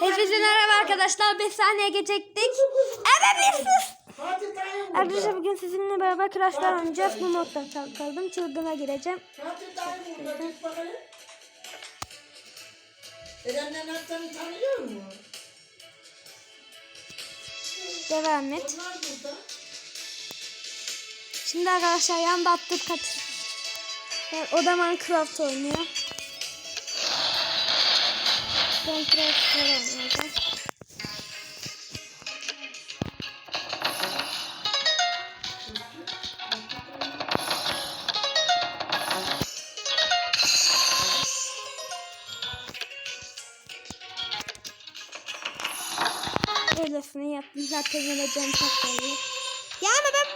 Hepinize merhaba arkadaşlar. 5 saniye geçecektik. Evet burada. Arkadaşlar bugün sizinle beraber Crash'lar oynayacağız. Bu moddan kal- kaldım. Çılgına gireceğim. Fatih dayı burada. Git bakalım. Eren'den Aslan'ı tanıyor musun? Devam et. Onlar burada. Şimdi arkadaşlar yanda attık kaç. Yani o da Minecraft oynuyor. Ben Craft oynayacağım. Öylesine yaptım zaten geleceğim taklayı. Ya ama ben...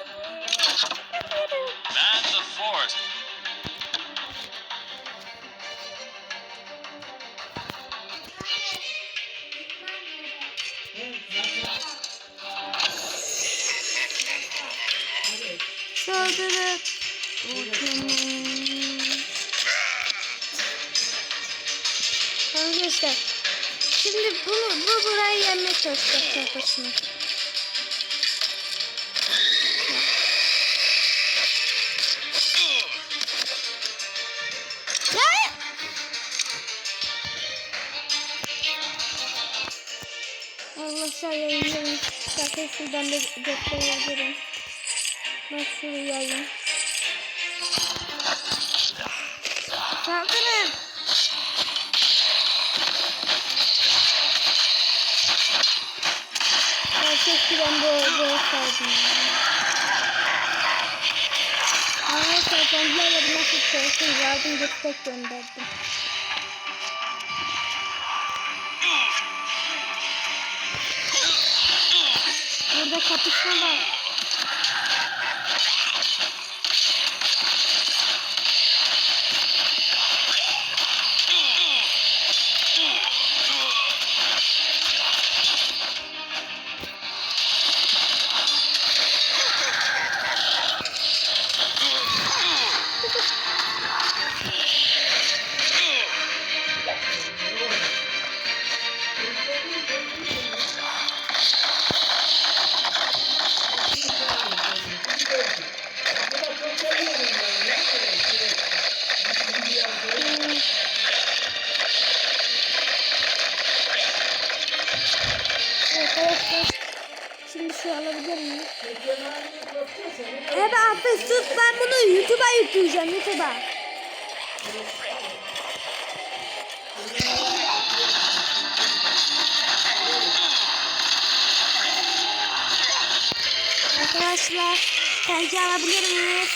Man the fort. Arkadaşlar. Şimdi bu, bu burayı yenmeye çalışacak. Ya! Arkadaşlar yayınlayın. Zaten şuradan da gösterebilirim. Şuraya yayın. Saldırın. Ben keşkiden böyle böyle saydım. Arkadaşlar kendilerine bir nasıl çalıştım. Yardım destek gönderdim. Burada kapışma var. Evet abi sus ben bunu YouTube'a yükleyeceğim YouTube'a. Arkadaşlar sence alabilir miyiz?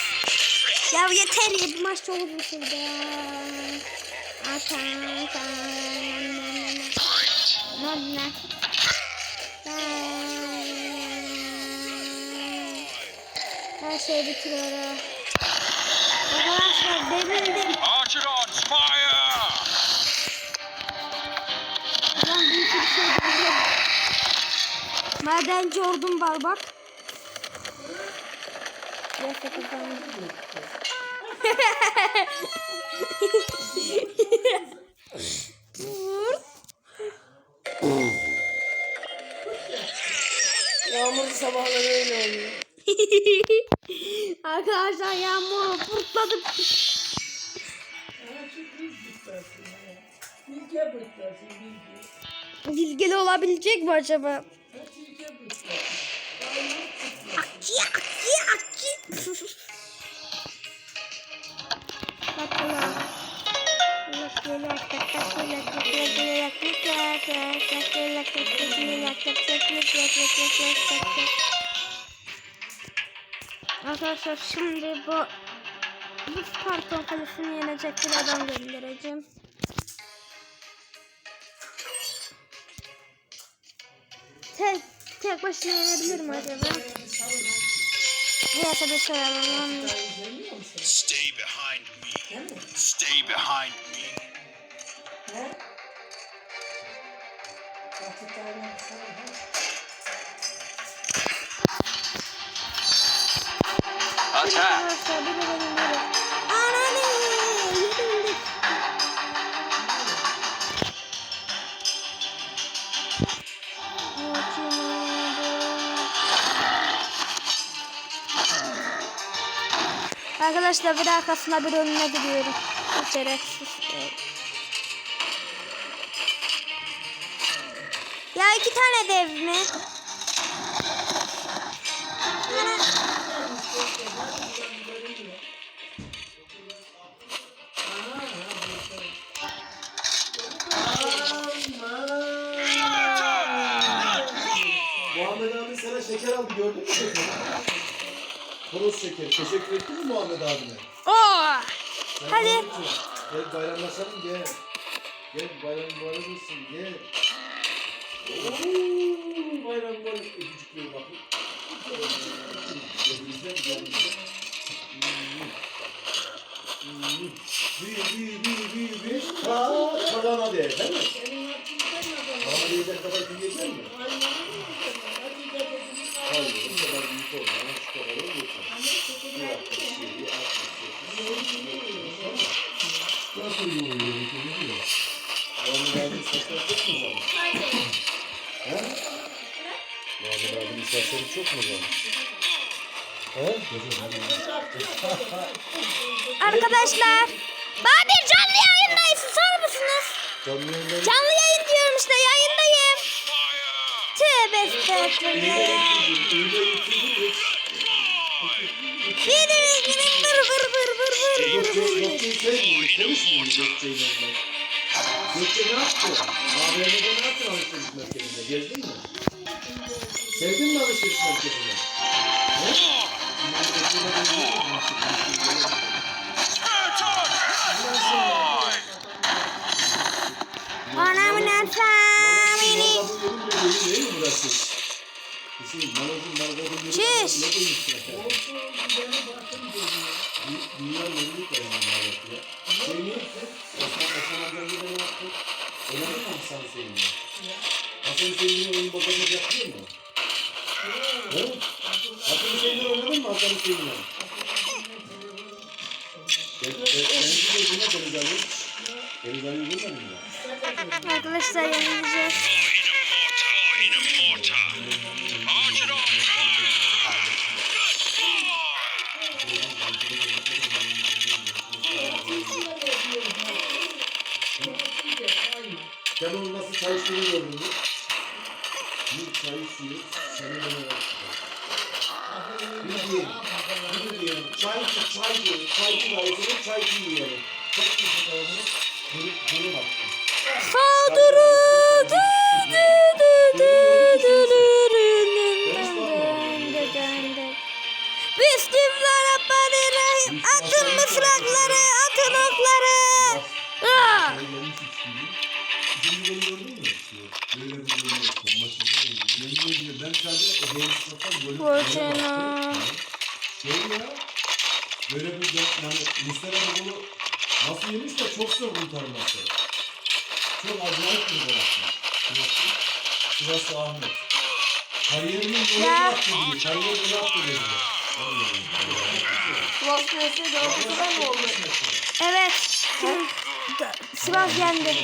Ya yeter ya bu maç çok uzun sürdü ya. Atan, atan, Nonna. Her şeyi bitiriyorum. Arkadaşlar devirdim. Archidons, fire! Lan bir sürü şey devirdim. Madenci ordum var bak. Neyse. Vur. Yağmurlu sabahları öyle oluyor. Arkadaşlar yağmur fırtladı. Bilge bıktasın bilge. Bilgili olabilecek mi acaba? Akçı akçı akçı. Bakalım. Arkadaşlar şimdi bu bu karton kalesini yenecek bir adam göndereceğim. Tek, tek başına yenebilir mi acaba? Neyse bir şey alalım. Stay behind me. Stay behind me. He? Kalça. Arkadaşlar bir bakalım böyle. Anane. Yürüdük. Arkadaşlar bir arkasına bir önüne gidiyorum. Beceriksiz. Ya iki tane dev mi? Şeker aldı gördün mü şekeri? Toros şeker. Teşekkür ettin mi Muhammed abine? Oo! Sen Hadi. için. Gel bayramlaşalım gel. Gel bayram mübarek olsun gel. Oo, bayram mübarek. Öpücükleri bakın. Gözünüzden gözünüzden. Büyü büyü büyü büyü büyü. Ha, kalana değer değil mi? alıyorum. Bu kadar büyük olmayan şu kadar yeter. Bir altmış yedi, altmış sekiz. Nasıl yoğuruyorum ki ne diyor? Muhammed abinin saçları çok mu uzamış? He? Muhammed abinin saçları çok mu? Arkadaşlar. Badir canlı yayındayız. Sar mısınız? Canlı. Canlı yayın diyorum işte yayında Tövbe estağfurullah. Fidelis gidin vur vur vur vur vur vur vur. Oyunu orada. Gökçe ne yaptı? AVM'de ne yaptın alışveriş merkezinde? Gezdin mi? Sevdin mi alışveriş merkezini? Ne? Çiş. Ne demiş Arkadaşlar yanılacağız. Şalon nasıl çalıştığını gördünüz. Bir çay suyu şalon olarak Bir diyor, bir diyor, çay, çay diyor, çay diyor, çay diyor, çay diyor. Duyguları? Böyle bir ben sadece ödeyi. Şey ya. Böyle bir yani Mustafa bunu nasıl yemiş de çok zor kurtarması. Çok acayip bir gol attı. Sivas'ı. Sivas'ı Ahmet. Kariyerimin golü yaptı. Kariyerimin yaptı dedi. Sivas neyse de oldu. Evet. Sivas yendi.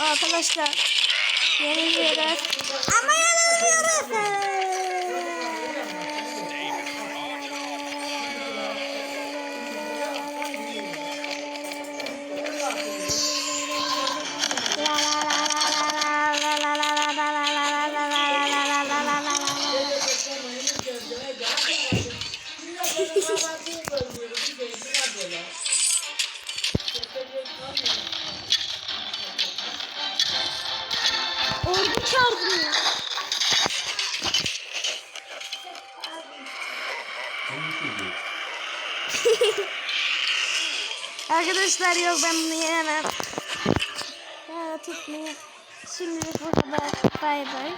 Arkadaşlar yeniliyoruz. Ama yanılıyoruz. Arkadaşlar yok ben bunu yenemem. Ya tutmayayım. Şimdi bu kadar. Bay bay.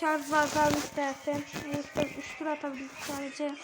Şarj var kalmış zaten. Yok, üç tur atabiliriz sadece.